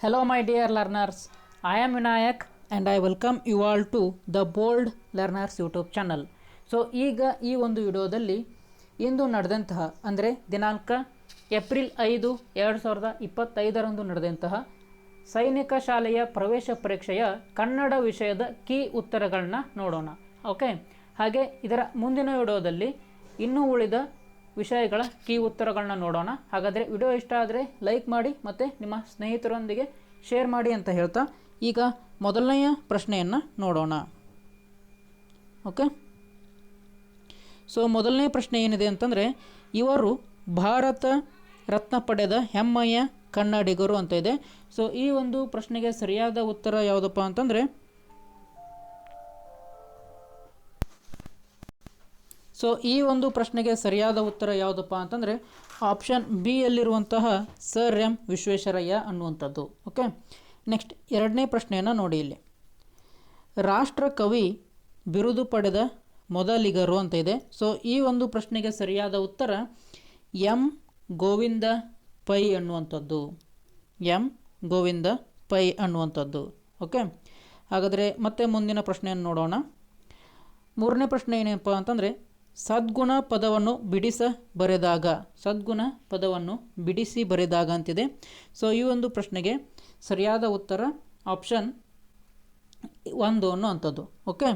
Hello, my dear learners. I am Vinayak and I welcome you all to the Bold Learners YouTube channel. So ಈಗ ಈ ಒಂದು ವಿಡಿಯೋದಲ್ಲಿ ಇಂದು ನಡೆದಂತಹ ಅಂದರೆ ದಿನಾಂಕ ಏಪ್ರಿಲ್ ಐದು ಎರಡು ಸಾವಿರದ ಇಪ್ಪತ್ತೈದರಂದು ನಡೆದಂತಹ ಸೈನಿಕ ಶಾಲೆಯ ಪ್ರವೇಶ ಪರೀಕ್ಷೆಯ ಕನ್ನಡ ವಿಷಯದ ಕೀ ಉತ್ತರಗಳನ್ನ ನೋಡೋಣ ಓಕೆ ಹಾಗೆ ಇದರ ಮುಂದಿನ ವಿಡಿಯೋದಲ್ಲಿ ಇನ್ನೂ ಉಳಿದ ವಿಷಯಗಳ ಕೀ ಉತ್ತರಗಳನ್ನ ನೋಡೋಣ. ಹಾಗಾದರೆ ವಿಡಿಯೋ ಇಷ್ಟ ಆದರೆ ಲೈಕ್ ಮಾಡಿ ಮತ್ತು ನಿಮ್ಮ ಸ್ನೇಹಿತರೊಂದಿಗೆ ಶೇರ್ ಮಾಡಿ ಅಂತ ಹೇಳ್ತಾ ಈಗ ಮೊದಲನೆಯ ಪ್ರಶ್ನೆಯನ್ನು ನೋಡೋಣ. ಓಕೆ? ಸೊ, ಮೊದಲನೇ ಪ್ರಶ್ನೆ ಏನಿದೆ ಅಂತಂದರೆ, ಇವರು ಭಾರತ ರತ್ನ ಪಡೆದ ಹೆಮ್ಮೆಯ ಕನ್ನಡಿಗರು ಅಂತ ಇದೆ. ಸೊ, ಈ ಒಂದು ಪ್ರಶ್ನೆಗೆ ಸರಿಯಾದ ಉತ್ತರ ಯಾವುದಪ್ಪ ಅಂತಂದರೆ ಸೊ ಈ ಒಂದು ಪ್ರಶ್ನೆಗೆ ಸರಿಯಾದ ಉತ್ತರ ಯಾವುದಪ್ಪ ಅಂತಂದರೆ ಆಪ್ಷನ್ ಬಿ ಯಲ್ಲಿರುವಂತಹ ಸರ್ ಎಂ ವಿಶ್ವೇಶ್ವರಯ್ಯ ಅನ್ನುವಂಥದ್ದು. ಓಕೆ ನೆಕ್ಸ್ಟ್ ಎರಡನೇ ಪ್ರಶ್ನೆಯನ್ನು ನೋಡಿ ಇಲ್ಲಿ. ರಾಷ್ಟ್ರ ಕವಿ ಬಿರುದು ಪಡೆದ ಮೊದಲಿಗರು ಅಂತ ಇದೆ. ಸೊ ಈ ಒಂದು ಪ್ರಶ್ನೆಗೆ ಸರಿಯಾದ ಉತ್ತರ ಎಂ ಗೋವಿಂದ ಪೈ ಅನ್ನುವಂಥದ್ದು. ಎಂ ಗೋವಿಂದ ಪೈ ಅನ್ನುವಂಥದ್ದು. ಓಕೆ ಹಾಗಾದರೆ ಮತ್ತೆ ಮುಂದಿನ ಪ್ರಶ್ನೆಯನ್ನು ನೋಡೋಣ. ಮೂರನೇ ಪ್ರಶ್ನೆ ಏನಪ್ಪ ಅಂತಂದರೆ ಸದ್ಗುಣ ಪದವನ್ನು ಬಿಡಿಸ ಬರೆದಾಗ, ಸದ್ಗುಣ ಪದವನ್ನು ಬಿಡಿಸಿ ಬರೆದಾಗ ಅಂತಿದೆ. ಸೊ ಈ ಒಂದು ಪ್ರಶ್ನೆಗೆ ಸರಿಯಾದ ಉತ್ತರ ಆಪ್ಷನ್ ಒಂದು ಅನ್ನುವಂಥದ್ದು. ಓಕೆ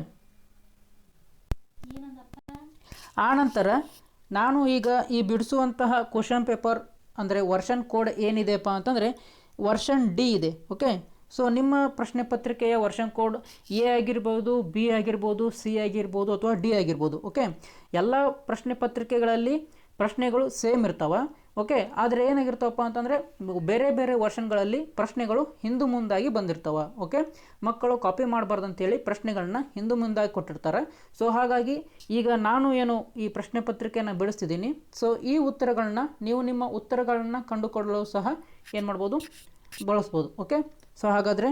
ಆನಂತರ ನಾನು ಈಗ ಈ ಬಿಡಿಸುವಂತಹ ಕ್ವಶನ್ ಪೇಪರ್ ಅಂದರೆ ವರ್ಷನ್ ಕೋಡ್ ಏನಿದೆಪ್ಪ ಅಂತಂದರೆ ವರ್ಷನ್ ಡಿ ಇದೆ. ಓಕೆ ಸೊ ನಿಮ್ಮ ಪ್ರಶ್ನೆ ಪತ್ರಿಕೆಯ ವರ್ಷನ್ ಕೋಡ್ ಎ ಆಗಿರ್ಬೋದು ಬಿ ಆಗಿರ್ಬೋದು ಸಿ ಆಗಿರ್ಬೋದು ಅಥವಾ ಡಿ ಆಗಿರ್ಬೋದು ಓಕೆ ಎಲ್ಲ ಪ್ರಶ್ನೆ ಪತ್ರಿಕೆಗಳಲ್ಲಿ ಪ್ರಶ್ನೆಗಳು ಸೇಮ್ ಇರ್ತಾವೆ ಓಕೆ ಆದರೆ ಏನಾಗಿರ್ತಾವಪ್ಪ ಅಂತಂದರೆ, ಬೇರೆ ಬೇರೆ ವರ್ಷನ್ಗಳಲ್ಲಿ ಪ್ರಶ್ನೆಗಳು ಹಿಂದು ಮುಂದಾಗಿ ಬಂದಿರ್ತಾವೆ ಓಕೆ ಮಕ್ಕಳು ಕಾಪಿ ಮಾಡಬಾರ್ದು ಅಂತೇಳಿ ಪ್ರಶ್ನೆಗಳನ್ನ ಹಿಂದು ಮುಂದಾಗಿ ಕೊಟ್ಟಿರ್ತಾರೆ. ಸೊ ಹಾಗಾಗಿ ಈಗ ನಾನು ಏನು ಈ ಪ್ರಶ್ನೆ ಪತ್ರಿಕೆಯನ್ನು ಬಿಡಿಸ್ತಿದ್ದೀನಿ. ಸೊ ಈ ಉತ್ತರಗಳನ್ನ, ನೀವು ನಿಮ್ಮ ಉತ್ತರಗಳನ್ನ ಕಂಡುಕೊಳ್ಳಲು ಸಹ ಏನು ಮಾಡ್ಬೋದು? ಬಳಸ್ಬೋದು ಓಕೆ ಸೊ ಹಾಗಾದರೆ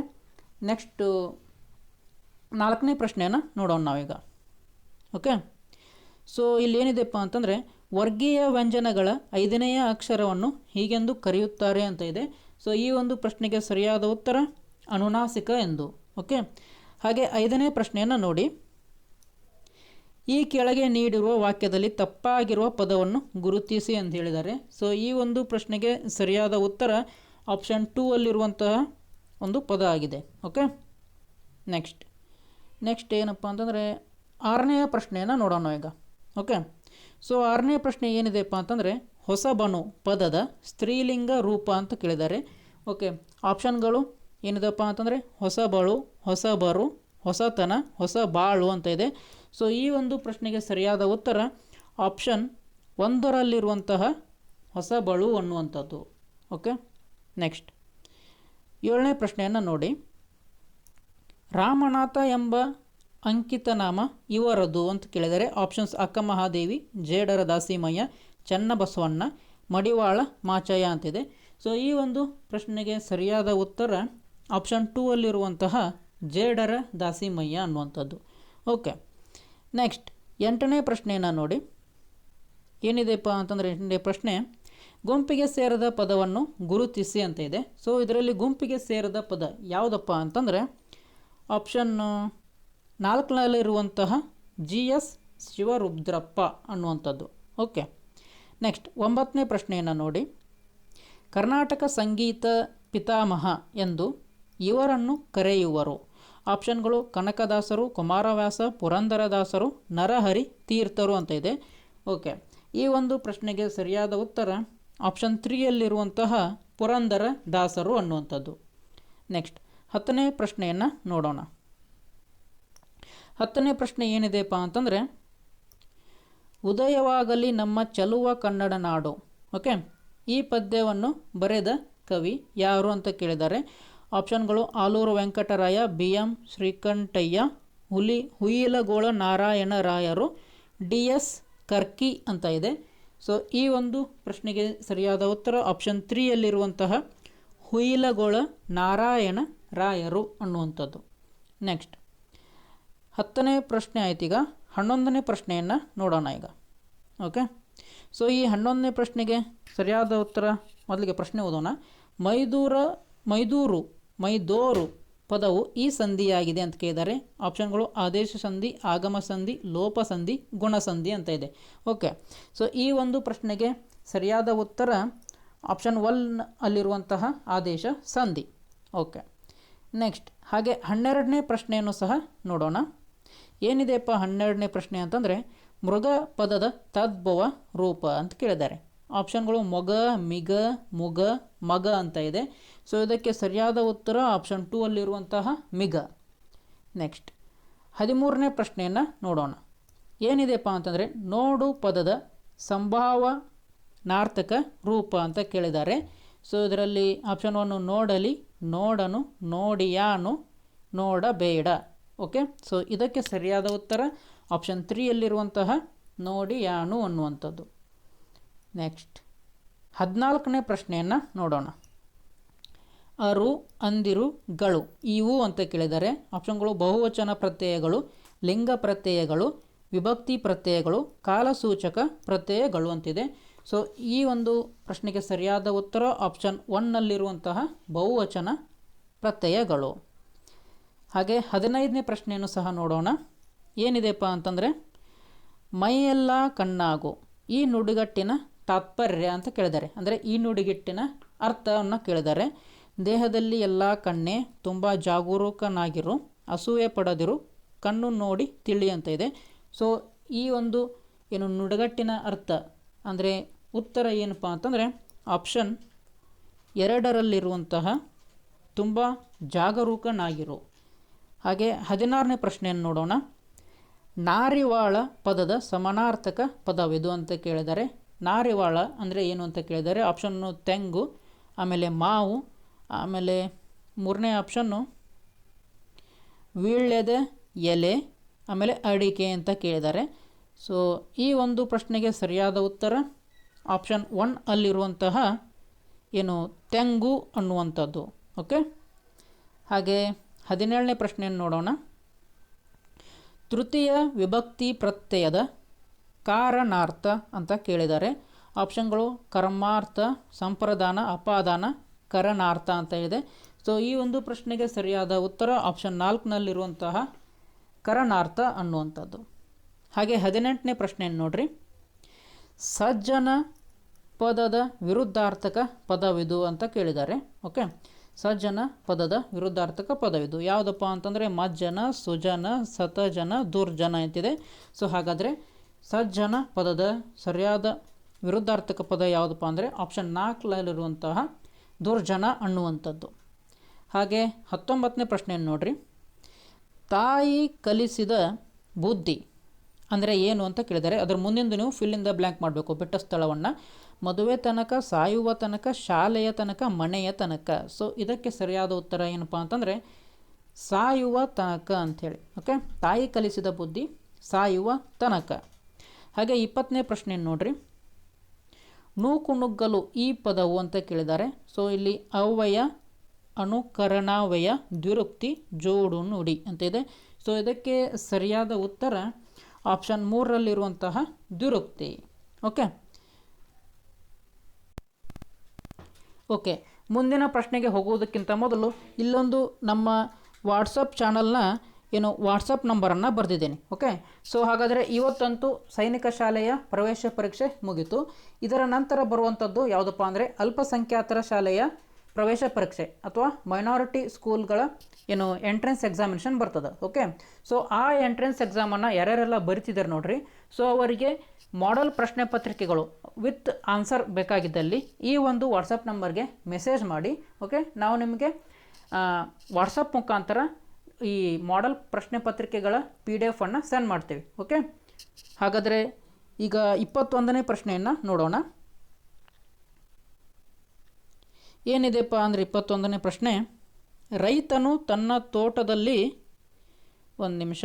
ನೆಕ್ಸ್ಟು ನಾಲ್ಕನೇ ಪ್ರಶ್ನೆಯನ್ನು ನೋಡೋಣ ನಾವೀಗ ಓಕೆ ಸೊ ಇಲ್ಲೇನಿದೆಪ್ಪ ಅಂತಂದರೆ, ವರ್ಗೀಯ ವ್ಯಂಜನಗಳ ಐದನೆಯ ಅಕ್ಷರವನ್ನು ಹೀಗೆಂದು ಕರೆಯುತ್ತಾರೆ ಅಂತ ಇದೆ. ಸೊ ಈ ಒಂದು ಪ್ರಶ್ನೆಗೆ ಸರಿಯಾದ ಉತ್ತರ ಅನುನಾಸಿಕ ಎಂದು ಓಕೆ ಹಾಗೆ ಐದನೇ ಪ್ರಶ್ನೆಯನ್ನು ನೋಡಿ. ಈ ಕೆಳಗೆ ನೀಡಿರುವ ವಾಕ್ಯದಲ್ಲಿ ತಪ್ಪಾಗಿರುವ ಪದವನ್ನು ಗುರುತಿಸಿ ಅಂತ ಹೇಳಿದ್ದಾರೆ. ಸೊ ಈ ಒಂದು ಪ್ರಶ್ನೆಗೆ ಸರಿಯಾದ ಉತ್ತರ ಆಪ್ಷನ್ ಟೂ ಅಲ್ಲಿರುವಂತಹ ಒಂದು ಪದ ಆಗಿದೆ. ಓಕೆ? ನೆಕ್ಸ್ಟ್. ನೆಕ್ಸ್ಟ್ ಏನಪ್ಪ ಅಂತಂದರೆ ಆರನೆಯ ಪ್ರಶ್ನೆಯನ್ನು ನೋಡೋಣ ಈಗ. ಓಕೆ? ಸೊ ಆರನೇ ಪ್ರಶ್ನೆ ಏನಿದೆಪ್ಪ ಅಂತಂದರೆ ಹೊಸಬನು ಪದದ ಸ್ತ್ರೀಲಿಂಗ ರೂಪ ಅಂತ ಕೇಳಿದ್ದಾರೆ. ಓಕೆ? ಆಪ್ಷನ್ಗಳು ಏನಿದೆಪ್ಪ ಅಂತಂದರೆ ಹೊಸಬಳು ಹೊಸಬರು ಹೊಸತನ, ಹೊಸ ಬಾಳು ಅಂತ ಇದೆ. ಸೊ, ಈ ಒಂದು ಪ್ರಶ್ನೆಗೆ ಸರಿಯಾದ ಉತ್ತರ ಆಪ್ಷನ್ ಒಂದರಲ್ಲಿರುವಂತಹ ಹೊಸಬಳು ಅನ್ನುವಂಥದ್ದು. ಓಕೆ? ನೆಕ್ಸ್ಟ್ ಏಳನೇ ಪ್ರಶ್ನೆಯನ್ನು ನೋಡಿ. ರಾಮನಾಥ ಎಂಬ ಅಂಕಿತನಾಮ ಇವರದು ಅಂತ ಕೇಳಿದರೆ ಆಪ್ಷನ್ಸ್ ಅಕ್ಕ ಮಹಾದೇವಿ ಜೇಡರ ದಾಸಿಮಯ್ಯ, ಚನ್ನಬಸವಣ್ಣ, ಮಡಿವಾಳ ಮಾಚಯ್ಯ ಅಂತಿದೆ. ಸೊ ಈ ಒಂದು ಪ್ರಶ್ನೆಗೆ ಸರಿಯಾದ ಉತ್ತರ ಆಪ್ಷನ್ ಟೂ ಅಲ್ಲಿರುವಂತಹ ಜೇಡರ ದಾಸಿಮಯ್ಯ ಅನ್ನುವಂಥದ್ದು. ಓಕೆ ನೆಕ್ಸ್ಟ್ ಎಂಟನೇ ಪ್ರಶ್ನೆಯನ್ನು ನೋಡಿ. ಏನಿದೆಪ್ಪ ಅಂತಂದರೆ ಎಂಟನೇ ಪ್ರಶ್ನೆ ಗುಂಪಿಗೆ ಸೇರದ ಪದವನ್ನು ಗುರುತಿಸಿ ಅಂತ ಇದೆ. ಸೊ ಇದರಲ್ಲಿ ಗುಂಪಿಗೆ ಸೇರದ ಪದ ಯಾವುದಪ್ಪ ಅಂತಂದರೆ ಆಪ್ಷನ್ ನಾಲ್ಕನಲ್ಲಿರುವಂತಹ ಜಿ ಎಸ್ ಶಿವರುದ್ರಪ್ಪ ಅನ್ನುವಂಥದ್ದು. ಓಕೆ ನೆಕ್ಸ್ಟ್ ಒಂಬತ್ತನೇ ಪ್ರಶ್ನೆಯನ್ನು ನೋಡಿ. ಕರ್ನಾಟಕ ಸಂಗೀತ ಪಿತಾಮಹ ಎಂದು ಇವರನ್ನು ಕರೆಯುವರು. ಆಪ್ಷನ್ಗಳು ಕನಕದಾಸರು, ಕುಮಾರವ್ಯಾಸ, ಪುರಂದರದಾಸರು, ನರಹರಿ ತೀರ್ಥರು ಅಂತ ಇದೆ. ಓಕೆ ಈ ಒಂದು ಪ್ರಶ್ನೆಗೆ ಸರಿಯಾದ ಉತ್ತರ ಆಪ್ಷನ್ ತ್ರೀಯಲ್ಲಿರುವಂತಹ ಪುರಂದರ ದಾಸರು ಅನ್ನುವಂಥದ್ದು. ನೆಕ್ಸ್ಟ್ ಹತ್ತನೇ ಪ್ರಶ್ನೆಯನ್ನು ನೋಡೋಣ. ಹತ್ತನೇ ಪ್ರಶ್ನೆ ಏನಿದೆಪ್ಪ ಅಂತಂದರೆ, ಉದಯವಾಗಲಿ ನಮ್ಮ ಚಲುವ ಕನ್ನಡ ನಾಡು. ಓಕೆ ಈ ಪದ್ಯವನ್ನು ಬರೆದ ಕವಿ ಯಾರು ಅಂತ ಕೇಳಿದ್ದಾರೆ. ಆಪ್ಷನ್ಗಳು ಆಲೂರು ವೆಂಕಟರಾಯ ಬಿ ಎಂ ಶ್ರೀಕಂಠಯ್ಯ, ಹುಲಿ ಹುಯಿಲಗೋಳ ನಾರಾಯಣ ರಾಯರು ಡಿ ಎಸ್ ಕರ್ಕಿ ಅಂತ ಇದೆ. ಸೊ ಈ ಒಂದು ಪ್ರಶ್ನೆಗೆ ಸರಿಯಾದ ಉತ್ತರ ಆಪ್ಷನ್ ತ್ರೀಯಲ್ಲಿರುವಂತಹ ಹುಯಿಲಗೊಳ ನಾರಾಯಣ ರಾಯರು ಅನ್ನುವಂಥದ್ದು. ನೆಕ್ಸ್ಟ್ ಹತ್ತನೇ ಪ್ರಶ್ನೆ ಆಯ್ತು ಈಗ ಹನ್ನೊಂದನೇ ಪ್ರಶ್ನೆಯನ್ನು ನೋಡೋಣ ಈಗ. ಓಕೆ ಸೊ ಈ ಹನ್ನೊಂದನೇ ಪ್ರಶ್ನೆಗೆ ಸರಿಯಾದ ಉತ್ತರ, ಮೊದಲಿಗೆ ಪ್ರಶ್ನೆ ಓದೋಣ. ಮೈದೂರ, ಮೈದೂರು, ಮೈದೋರು ಪದವು ಈ ಸಂಧಿಯಾಗಿದೆ ಅಂತ ಕೇಳಿದ್ದಾರೆ ಆಪ್ಷನ್ಗಳು ಆದೇಶ ಸಂಧಿ, ಆಗಮ ಸಂಧಿ, ಲೋಪ ಸಂಧಿ ಗುಣಸಂಧಿ ಅಂತ ಇದೆ. ಓಕೆ. ಸೊ ಈ ಒಂದು ಪ್ರಶ್ನೆಗೆ ಸರಿಯಾದ ಉತ್ತರ ಆಪ್ಷನ್ ಒನ್ ಅಲ್ಲಿರುವಂತಹ ಆದೇಶ ಸಂಧಿ. ಓಕೆ. ನೆಕ್ಸ್ಟ್, ಹಾಗೆ ಹನ್ನೆರಡನೇ ಪ್ರಶ್ನೆಯನ್ನು ಸಹ ನೋಡೋಣ. ಏನಿದೆಯಪ್ಪ ಹನ್ನೆರಡನೇ ಪ್ರಶ್ನೆ ಅಂತಂದರೆ ಮೃಗ ಪದದ ತದ್ಭವ ರೂಪ ಅಂತ ಕೇಳಿದ್ದಾರೆ. ಆಪ್ಷನ್ಗಳು ಮೊಗ, ಮಿಗ, ಮುಗ, ಮಗ ಅಂತ ಇದೆ. ಸೊ ಇದಕ್ಕೆ ಸರಿಯಾದ ಉತ್ತರ ಆಪ್ಷನ್ ಟೂ ಅಲ್ಲಿರುವಂತಹ ಮಿಗ. ನೆಕ್ಸ್ಟ್ ಹದಿಮೂರನೇ ಪ್ರಶ್ನೆಯನ್ನು ನೋಡೋಣ. ಏನಿದೆಪ್ಪ ಅಂತಂದರೆ ನೋಡು ಪದದ ಸಂಭಾವ ನಾರ್ಥಕ ರೂಪ ಅಂತ ಕೇಳಿದ್ದಾರೆ. ಸೊ ಇದರಲ್ಲಿ ಆಪ್ಷನ್ ಒನ್ನು ನೋಡಲಿ, ನೋಡನು, ನೋಡಿಯಾನು, ನೋಡಬೇಡ. ಓಕೆ ಸೊ ಇದಕ್ಕೆ ಸರಿಯಾದ ಉತ್ತರ ಆಪ್ಷನ್ ತ್ರೀಯಲ್ಲಿರುವಂತಹ ನೋಡಿಯಾನು ಅನ್ನುವಂಥದ್ದು. ನೆಕ್ಸ್ಟ್ ಹದಿನಾಲ್ಕನೇ ಪ್ರಶ್ನೆಯನ್ನು ನೋಡೋಣ. ಅರು, ಅಂದಿರು, ಗಳು. ಇವು ಅಂತ ಕೇಳಿದರೆ ಆಪ್ಷನ್ಗಳು ಬಹುವಚನ ಪ್ರತ್ಯಯಗಳು, ಲಿಂಗ ಪ್ರತ್ಯಯಗಳು, ವಿಭಕ್ತಿ ಪ್ರತ್ಯಯಗಳು, ಕಾಲಸೂಚಕ ಪ್ರತ್ಯಯಗಳು ಅಂತಿದೆ. ಸೊ ಈ ಒಂದು ಪ್ರಶ್ನೆಗೆ ಸರಿಯಾದ ಉತ್ತರ ಆಪ್ಷನ್ ಒನ್ನಲ್ಲಿರುವಂತಹ ಬಹುವಚನ ಪ್ರತ್ಯಯಗಳು. ಹಾಗೆ ಹದಿನೈದನೇ ಪ್ರಶ್ನೆಯನ್ನು ಸಹ ನೋಡೋಣ. ಏನಿದೆಪ್ಪ ಅಂತಂದರೆ, ಮೈಯೆಲ್ಲ ಕಣ್ಣಾಗು. ಈ ನುಡಿಗಟ್ಟಿನ ತಾತ್ಪರ್ಯ ಅಂತ ಕೇಳಿದ್ದಾರೆ. ಅಂದರೆ ಈ ನುಡಿಗಿಟ್ಟಿನ ಅರ್ಥವನ್ನು ಕೇಳಿದ್ದಾರೆ. ದೇಹದಲ್ಲಿ ಎಲ್ಲ ಕಣ್ಣೆ ತುಂಬ ಜಾಗರೂಕನಾಗಿರು, ಅಸೂಯೆ ಪಡದಿರು, ಕಣ್ಣು ನೋಡಿ ತಿಳಿ ಅಂತ ಇದೆ. ಸೊ ಈ ಒಂದು ಏನು ನುಡಗಟ್ಟಿನ ಅರ್ಥ, ಅಂದರೆ ಉತ್ತರ ಏನಪ್ಪ ಅಂತಂದರೆ ಆಪ್ಷನ್ ಎರಡರಲ್ಲಿರುವಂತಹ ತುಂಬ ಜಾಗರೂಕನಾಗಿರು. ಹಾಗೆ ಹದಿನಾರನೇ ಪ್ರಶ್ನೆಯನ್ನು ನೋಡೋಣ. ನಾರಿವಾಳ ಪದದ ಸಮಾನಾರ್ಥಕ ಪದವಿದು ಅಂತ ಕೇಳಿದ್ದಾರೆ. ನಾರಿವಾಳ ಅಂದರೆ ಏನು ಅಂತ ಕೇಳಿದ್ದಾರೆ ಆಪ್ಷನ್ನು ತೆಂಗು, ಆಮೇಲೆ ಮಾವು, ಆಮೇಲೆ ಮೂರನೇ ಆಪ್ಷನ್ನು ವೀಳ್ಯದ ಎಲೆ, ಆಮೇಲೆ ಅಡಿಕೆ ಅಂತ ಕೇಳಿದ್ದಾರೆ. ಸೊ ಈ ಒಂದು ಪ್ರಶ್ನೆಗೆ ಸರಿಯಾದ ಉತ್ತರ ಆಪ್ಷನ್ ಒನ್ ಅಲ್ಲಿರುವಂತಹ ಏನು ತೆಂಗು ಅನ್ನುವಂಥದ್ದು. ಓಕೆ ಹಾಗೆ ಹದಿನೇಳನೇ ಪ್ರಶ್ನೆಯನ್ನು ನೋಡೋಣ. ತೃತೀಯ ವಿಭಕ್ತಿ ಪ್ರತ್ಯಯದ ಕಾರಣಾರ್ಥ ಅಂತ ಕೇಳಿದ್ದಾರೆ. ಆಪ್ಷನ್ಗಳು ಕರ್ಮಾರ್ಥ, ಸಂಪ್ರದಾನ, ಅಪಾದಾನ, ಕರಣಾರ್ಥ ಅಂತ ಇದೆ. ಸೊ ಈ ಒಂದು ಪ್ರಶ್ನೆಗೆ ಸರಿಯಾದ ಉತ್ತರ ಆಪ್ಷನ್ ನಾಲ್ಕನಲ್ಲಿರುವಂತಹ ಕರಣಾರ್ಥ ಅನ್ನುವಂಥದ್ದು. ಹಾಗೆ ಹದಿನೆಂಟನೇ ಪ್ರಶ್ನೆಯನ್ನು ನೋಡ್ರಿ. ಸಜ್ಜನ ಪದದ ವಿರುದ್ಧಾರ್ಥಕ ಪದವಿದು ಅಂತ ಕೇಳಿದ್ದಾರೆ. ಓಕೆ ಸಜ್ಜನ ಪದದ ವಿರುದ್ಧಾರ್ಥಕ ಪದವಿದು. ಯಾವುದಪ್ಪ ಅಂತಂದರೆ ಮಜ್ಜನ, ಸುಜನ, ಸತಜನ, ದುರ್ಜನ ಅಂತಿದೆ. ಸೊ ಹಾಗಾದರೆ ಸಜ್ಜನ ಪದದ ಸರಿಯಾದ ವಿರುದ್ಧಾರ್ಥಕ ಪದ ಯಾವುದಪ್ಪ ಅಂದರೆ ಆಪ್ಷನ್ ನಾಲ್ಕಲ್ಲಿರುವಂತಹ ದುರ್ಜನ ಅನ್ನುವಂಥದ್ದು. ಹಾಗೆ ಹತ್ತೊಂಬತ್ತನೇ ಪ್ರಶ್ನೆಯನ್ನು ನೋಡ್ರಿ. ತಾಯಿ ಕಲಿಸಿದ ಬುದ್ಧಿ ಅಂದರೆ ಏನು ಅಂತ ಕೇಳಿದ್ದಾರೆ ಅದರ ಮುಂದಿಂದ ನೀವು ಫಿಲ್ಲಿಂದ ಬ್ಲ್ಯಾಂಕ್ ಮಾಡಬೇಕು. ಬಿಟ್ಟ ಸ್ಥಳವನ್ನು, ಮದುವೆ ತನಕ, ಸಾಯುವ ತನಕ, ಶಾಲೆಯ ತನಕ, ಮನೆಯ ತನಕ. ಸೊ ಇದಕ್ಕೆ ಸರಿಯಾದ ಉತ್ತರ ಏನಪ್ಪ ಅಂತಂದರೆ ಸಾಯುವ ತನಕ ಅಂಥೇಳಿ. ಓಕೆ ತಾಯಿ ಕಲಿಸಿದ ಬುದ್ಧಿ, ಸಾಯುವ ತನಕ. ಹಾಗೆ ಇಪ್ಪತ್ತನೇ ಪ್ರಶ್ನೆ ನೋಡ್ರಿ. ನೂಕು ನುಗ್ಗಲು ಈ ಪದವು ಅಂತ ಕೇಳಿದ್ದಾರೆ. ಸೊ ಇಲ್ಲಿ ಅವಯ ಅನುಕರಣಾವಯ ದ್ವಿರುಕ್ತಿ ಜೋಡು ನುಡಿ ಅಂತ ಇದೆ. ಸೊ ಇದಕ್ಕೆ ಸರಿಯಾದ ಉತ್ತರ ಆಪ್ಷನ್ ಮೂರರಲ್ಲಿರುವಂತಹ ದ್ವಿರುಕ್ತಿ ಓಕೆ ಓಕೆ ಮುಂದಿನ ಪ್ರಶ್ನೆಗೆ ಹೋಗುವುದಕ್ಕಿಂತ ಮೊದಲು ಇಲ್ಲೊಂದು ನಮ್ಮ ವಾಟ್ಸಪ್ ಚಾನಲ್ನ ಏನು ವಾಟ್ಸಪ್ ನಂಬರನ್ನು ಬರೆದಿದ್ದೇನೆ ಓಕೆ ಸೊ ಹಾಗಾದರೆ ಇವತ್ತಂತೂ ಸೈನಿಕ ಶಾಲೆಯ ಪ್ರವೇಶ ಪರೀಕ್ಷೆ ಮುಗೀತು. ಇದರ ನಂತರ ಬರುವಂಥದ್ದು ಯಾವುದಪ್ಪ ಅಂದರೆ ಅಲ್ಪಸಂಖ್ಯಾತರ ಶಾಲೆಯ ಪ್ರವೇಶ ಪರೀಕ್ಷೆ ಅಥವಾ ಮೈನಾರಿಟಿ ಸ್ಕೂಲ್ಗಳ ಏನು ಎಂಟ್ರೆನ್ಸ್ ಎಕ್ಸಾಮಿನೇಷನ್ ಬರ್ತದೆ ಓಕೆ ಸೊ ಆ ಎಂಟ್ರೆನ್ಸ್ ಎಕ್ಸಾಮನ್ನು ಯಾರ್ಯಾರೆಲ್ಲ ಬರಿತಿದ್ದಾರೆ ನೋಡಿರಿ. ಸೊ ಅವರಿಗೆ ಮಾಡೆಲ್ ಪ್ರಶ್ನೆ ಪತ್ರಿಕೆಗಳು ವಿತ್ ಆನ್ಸರ್ ಬೇಕಾಗಿದ್ದಲ್ಲಿ ಈ ಒಂದು ವಾಟ್ಸಪ್ ನಂಬರ್ಗೆ ಮೆಸೇಜ್ ಮಾಡಿ ಓಕೆ ನಾವು ನಿಮಗೆ ವಾಟ್ಸಪ್ ಮುಖಾಂತರ ಈ ಮಾಡಲ್ ಪ್ರಶ್ನೆ ಪತ್ರಿಕೆಗಳ ಪಿ ಡಿ ಎಫನ್ನು ಸೆಂಡ್ ಮಾಡ್ತೀವಿ ಓಕೆ ಹಾಗಾದರೆ ಈಗ ಇಪ್ಪತ್ತೊಂದನೇ ಪ್ರಶ್ನೆಯನ್ನು ನೋಡೋಣ. ಏನಿದೆಪ್ಪ ಅಂದರೆ ಇಪ್ಪತ್ತೊಂದನೇ ಪ್ರಶ್ನೆ, ರೈತನು ತನ್ನ ತೋಟದಲ್ಲಿ, ಒಂದು ನಿಮಿಷ.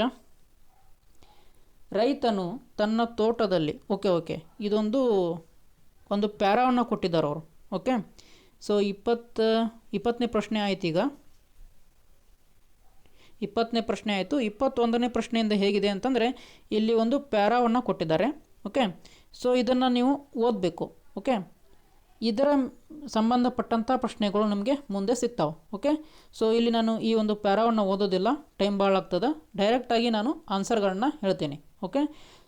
ರೈತನು ತನ್ನ ತೋಟದಲ್ಲಿ ಓಕೆ ಓಕೆ ಇದೊಂದು, ಒಂದು ಪ್ಯಾರಾವನ್ನು ಕೊಟ್ಟಿದ್ದಾರೆ ಅವರು ಓಕೆ ಸೊ ಇಪ್ಪತ್ತು, ಇಪ್ಪತ್ತನೇ ಪ್ರಶ್ನೆ ಆಯ್ತು ಈಗ ಇಪ್ಪತ್ತನೇ ಪ್ರಶ್ನೆ ಆಯಿತು. ಇಪ್ಪತ್ತೊಂದನೇ ಪ್ರಶ್ನೆಯಿಂದ ಹೇಗಿದೆ ಅಂತಂದರೆ ಇಲ್ಲಿ ಒಂದು ಪ್ಯಾರಾವನ್ನು ಕೊಟ್ಟಿದ್ದಾರೆ. ಓಕೆ? ಸೊ ಇದನ್ನು ನೀವು ಓದಬೇಕು. ಓಕೆ? ಇದರ ಸಂಬಂಧಪಟ್ಟಂಥ ಪ್ರಶ್ನೆಗಳು ನಮಗೆ ಮುಂದೆ ಸಿಗ್ತಾವೆ. ಓಕೆ? ಸೊ ಇಲ್ಲಿ ನಾನು ಈ ಒಂದು ಪ್ಯಾರಾವನ್ನು ಓದೋದಿಲ್ಲ. ಟೈಮ್ ಭಾಳ ಆಗ್ತದೆ. ಡೈರೆಕ್ಟಾಗಿ ನಾನು ಆನ್ಸರ್ಗಳನ್ನ ಹೇಳ್ತೀನಿ. ಓಕೆ?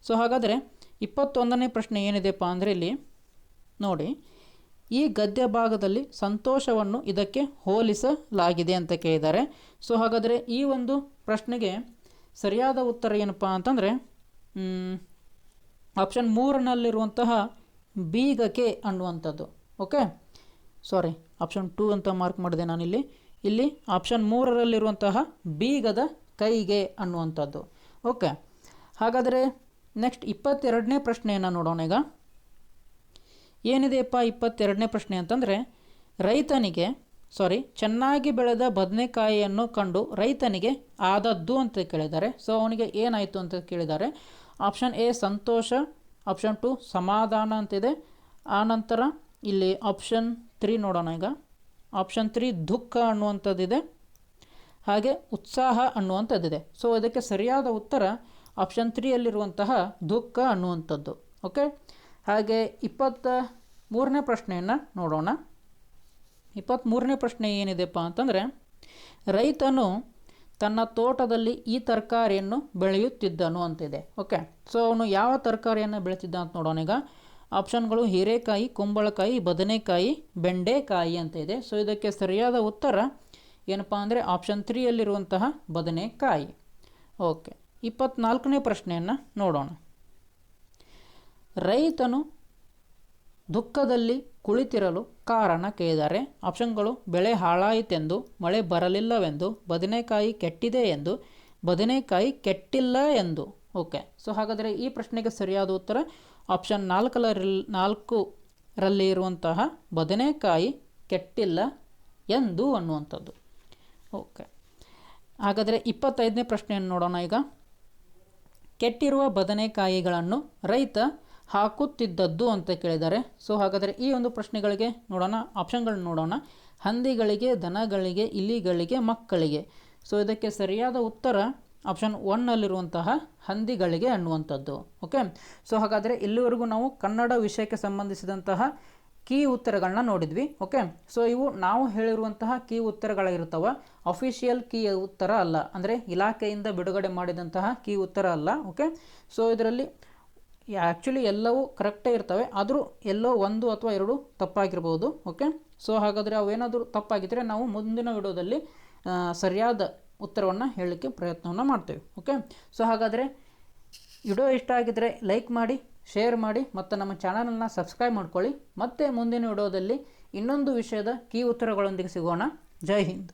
ಸೊ ಹಾಗಾದರೆ ಇಪ್ಪತ್ತೊಂದನೇ ಪ್ರಶ್ನೆ ಏನಿದೆಪ್ಪ ಅಂದರೆ ಇಲ್ಲಿ ನೋಡಿ. ಈ ಗದ್ಯ ಭಾಗದಲ್ಲಿ ಸಂತೋಷವನ್ನು ಇದಕ್ಕೆ ಹೋಲಿಸಲಾಗಿದೆ ಅಂತ ಕೇಳಿದ್ದಾರೆ. ಸೊ ಹಾಗಾದರೆ ಈ ಒಂದು ಪ್ರಶ್ನೆಗೆ ಸರಿಯಾದ ಉತ್ತರ ಏನಪ್ಪ ಅಂತಂದರೆ ಆಪ್ಷನ್ ಮೂರನಲ್ಲಿರುವಂತಹ ಬೀಗಕ್ಕೆ ಅನ್ನುವಂಥದ್ದು. ಓಕೆ ಸಾರಿ ಆಪ್ಷನ್ ಟೂ ಅಂತ ಮಾರ್ಕ್ ಮಾಡಿದೆ ನಾನಿಲ್ಲಿ. ಇಲ್ಲಿ ಆಪ್ಷನ್ ಮೂರರಲ್ಲಿರುವಂತಹ ಬೀಗದ ಕೈಗೆ ಅನ್ನುವಂಥದ್ದು. ಓಕೆ ಹಾಗಾದರೆ ನೆಕ್ಸ್ಟ್ ಇಪ್ಪತ್ತೆರಡನೇ ಪ್ರಶ್ನೆಯನ್ನು ನೋಡೋಣ ಈಗ. ಏನಿದೆಯಪ್ಪ ಇಪ್ಪತ್ತೆರಡನೇ ಪ್ರಶ್ನೆ ಅಂತಂದರೆ, ರೈತನಿಗೆ ಸಾರಿ ಚೆನ್ನಾಗಿ ಬೆಳೆದ ಬದನೆಕಾಯಿಯನ್ನು ಕಂಡು ರೈತನಿಗೆ ಆದದ್ದು ಅಂತ ಕೇಳಿದ್ದಾರೆ. ಸೊ ಅವನಿಗೆ ಏನಾಯಿತು ಅಂತ ಕೇಳಿದ್ದಾರೆ. ಆಪ್ಷನ್ ಎ ಸಂತೋಷ. ಆಪ್ಷನ್ ಟು ಸಮಾಧಾನ ಅಂತಿದೆ. ಆನಂತರ ಇಲ್ಲಿ ಆಪ್ಷನ್ ತ್ರೀ ನೋಡೋಣ ಈಗ. ಆಪ್ಷನ್ ತ್ರೀ ದುಃಖ ಅನ್ನುವಂಥದ್ದಿದೆ. ಹಾಗೆ ಉತ್ಸಾಹ ಅನ್ನುವಂಥದ್ದಿದೆ. ಸೊ ಅದಕ್ಕೆ ಸರಿಯಾದ ಉತ್ತರ ಆಪ್ಷನ್ ತ್ರೀಯಲ್ಲಿರುವಂತಹ ದುಃಖ ಅನ್ನುವಂಥದ್ದು. ಓಕೆ ಹಾಗೆ ಇಪ್ಪತ್ತ ಮೂರನೇ ಪ್ರಶ್ನೆಯನ್ನು ನೋಡೋಣ. ಇಪ್ಪತ್ತ್ಮೂರನೇ ಪ್ರಶ್ನೆ ಏನಿದೆಪ್ಪ ಅಂತಂದರೆ, ರೈತನು ತನ್ನ ತೋಟದಲ್ಲಿ ಈ ತರಕಾರಿಯನ್ನು ಬೆಳೆಯುತ್ತಿದ್ದನು ಅಂತಿದೆ. ಓಕೆ, ಸೊ ಅವನು ಯಾವ ತರಕಾರಿಯನ್ನು ಬೆಳೆತಿದ್ದ ಅಂತ ನೋಡೋಣ ಈಗ. ಆಪ್ಷನ್ಗಳು ಹೀರೆಕಾಯಿ, ಕುಂಬಳಕಾಯಿ, ಬದನೆಕಾಯಿ, ಬೆಂಡೆಕಾಯಿ ಅಂತ ಇದೆ. ಸೊ ಇದಕ್ಕೆ ಸರಿಯಾದ ಉತ್ತರ ಏನಪ್ಪ ಅಂದರೆ ಆಪ್ಷನ್ ತ್ರೀಯಲ್ಲಿರುವಂತಹ ಬದನೆಕಾಯಿ. ಓಕೆ ಇಪ್ಪತ್ತ್ನಾಲ್ಕನೇ ಪ್ರಶ್ನೆಯನ್ನು ನೋಡೋಣ. ರೈತನು ದುಃಖದಲ್ಲಿ ಕುಳಿತಿರಲು ಕಾರಣ ಕೇಳಿದರೆ, ಆಪ್ಷನ್ಗಳು ಬೆಳೆ ಹಾಳಾಯಿತೆಂದು, ಮಳೆ ಬರಲಿಲ್ಲವೆಂದು, ಬದನೆಕಾಯಿ ಕೆಟ್ಟಿದೆ ಎಂದು, ಬದನೆಕಾಯಿ ಕೆಟ್ಟಿಲ್ಲ ಎಂದು. ಓಕೆ, ಸೊ ಹಾಗಾದರೆ ಈ ಪ್ರಶ್ನೆಗೆ ಸರಿಯಾದ ಉತ್ತರ, ಆಪ್ಷನ್ ನಾಲ್ಕರಲ್ಲಿ ನಾಲ್ಕರಲ್ಲಿ ಇರುವಂತಹ ಬದನೆಕಾಯಿ ಕೆಟ್ಟಿಲ್ಲ ಎಂದು ಅನ್ನುವಂಥದ್ದು. ಓಕೆ, ಹಾಗಾದರೆ ಇಪ್ಪತ್ತೈದನೇ ಪ್ರಶ್ನೆಯನ್ನು ನೋಡೋಣ ಈಗ. ಕೆಟ್ಟಿರುವ ಬದನೆಕಾಯಿಗಳನ್ನು ರೈತ ಹಾಕುತ್ತಿದ್ದದ್ದು ಅಂತ ಕೇಳಿದ್ದಾರೆ. ಸೊ ಹಾಗಾದರೆ ಈ ಒಂದು ಪ್ರಶ್ನೆಗಳಿಗೆ ನೋಡೋಣ ಆಪ್ಷನ್ಗಳನ್ನ ನೋಡೋಣ. ಹಂದಿಗಳಿಗೆ, ದನಗಳಿಗೆ, ಇಲಿಗಳಿಗೆ, ಮಕ್ಕಳಿಗೆ. ಸೊ ಇದಕ್ಕೆ ಸರಿಯಾದ ಉತ್ತರ ಆಪ್ಷನ್ ಒನ್ನಲ್ಲಿರುವಂತಹ ಹಂದಿಗಳಿಗೆ ಅನ್ನುವಂಥದ್ದು. ಓಕೆ ಸೊ ಹಾಗಾದರೆ ಇಲ್ಲಿವರೆಗೂ ನಾವು ಕನ್ನಡ ವಿಷಯಕ್ಕೆ ಸಂಬಂಧಿಸಿದಂತಹ ಕೀ ಉತ್ತರಗಳನ್ನ ನೋಡಿದ್ವಿ. ಓಕೆ ಸೊ ಇವು ನಾವು ಹೇಳಿರುವಂತಹ ಕೀ ಉತ್ತರಗಳಾಗಿರ್ತವೆ ಅಫಿಷಿಯಲ್ ಕೀ ಉತ್ತರ ಅಲ್ಲ. ಅಂದರೆ ಇಲಾಖೆಯಿಂದ ಬಿಡುಗಡೆ ಮಾಡಿದಂತಹ ಕೀ ಉತ್ತರ ಅಲ್ಲ. ಓಕೆ ಸೊ ಇದರಲ್ಲಿ ಆ್ಯಕ್ಚುಲಿ ಎಲ್ಲವೂ ಕರೆಕ್ಟೇ ಇರ್ತವೆ. ಆದರೂ ಎಲ್ಲೋ ಒಂದು ಅಥವಾ ಎರಡು ತಪ್ಪಾಗಿರ್ಬೋದು ಓಕೆ ಸೊ ಹಾಗಾದರೆ ಅವೇನಾದರೂ ತಪ್ಪಾಗಿದ್ದರೆ ನಾವು ಮುಂದಿನ ವಿಡಿಯೋದಲ್ಲಿ ಸರಿಯಾದ ಉತ್ತರವನ್ನು ಹೇಳಲಿಕ್ಕೆ ಪ್ರಯತ್ನವನ್ನು ಮಾಡ್ತೇವೆ ಓಕೆ ಸೊ ಹಾಗಾದರೆ ವಿಡಿಯೋ ಇಷ್ಟ ಆಗಿದ್ದರೆ ಲೈಕ್ ಮಾಡಿ ಶೇರ್ ಮಾಡಿ, ಮತ್ತು ನಮ್ಮ ಚಾನಲನ್ನು ಸಬ್ಸ್ಕ್ರೈಬ್ ಮಾಡ್ಕೊಳ್ಳಿ. ಮತ್ತೆ ಮುಂದಿನ ವಿಡಿಯೋದಲ್ಲಿ ಇನ್ನೊಂದು ವಿಷಯದ ಕೀ ಉತ್ತರಗಳೊಂದಿಗೆ ಸಿಗೋಣ. ಜೈ ಹಿಂದ್.